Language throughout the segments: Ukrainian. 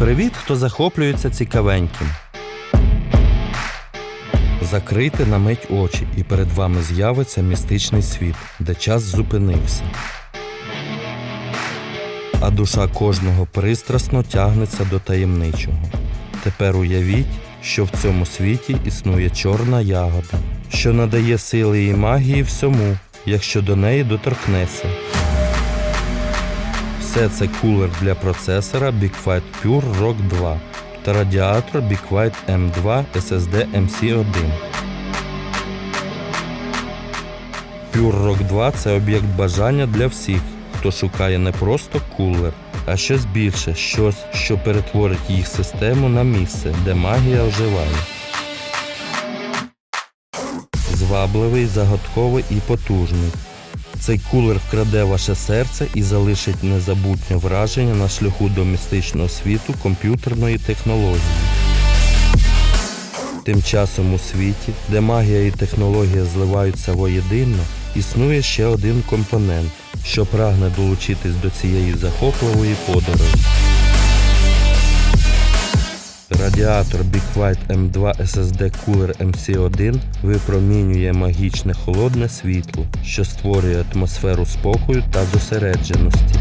Привіт, хто захоплюється цікавеньким. Закрийте на мить очі, і перед вами з'явиться містичний світ, де час зупинився. А душа кожного пристрасно тягнеться до таємничого. Тепер уявіть, що в цьому світі існує чорна ягода, що надає сили і магії всьому, якщо до неї доторкнеться. Все це кулер для процесора BigFight Pure Rock 2 та радіатор BigFight M2 SSD MC1. Pure Rock 2 це об'єкт бажання для всіх, хто шукає не просто кулер, а щось більше, щось, що перетворить їх систему на місце, де магія оживає. Звабливий, загадковий і потужний. Цей кулер вкраде ваше серце і залишить незабутнє враження на шляху до містичного світу комп'ютерної технології. Тим часом у світі, де магія і технологія зливаються воєдино, існує ще один компонент, що прагне долучитись до цієї захопливої подорожі. Радіатор BigWhite M2 SSD Cooler MC1 випромінює магічне холодне світло, що створює атмосферу спокою та зосередженості.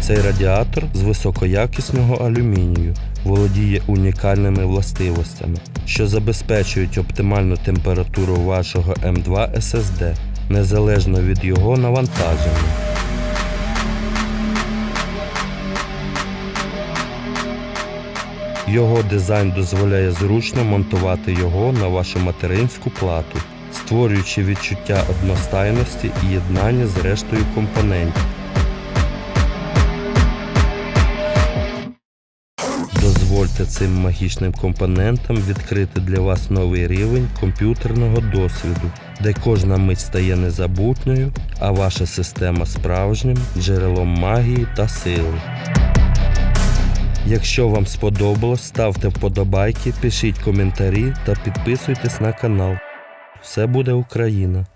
Цей радіатор з високоякісного алюмінію володіє унікальними властивостями, що забезпечують оптимальну температуру вашого M2 SSD незалежно від його навантаження. Його дизайн дозволяє зручно монтувати його на вашу материнську плату, створюючи відчуття одностайності і єднання з рештою компонентів. Дозвольте цим магічним компонентам відкрити для вас новий рівень комп'ютерного досвіду, де кожна мить стає незабутньою, а ваша система справжнім джерелом магії та сили. Якщо вам сподобалось, ставте вподобайки, пишіть коментарі та підписуйтесь на канал. Все буде Україна!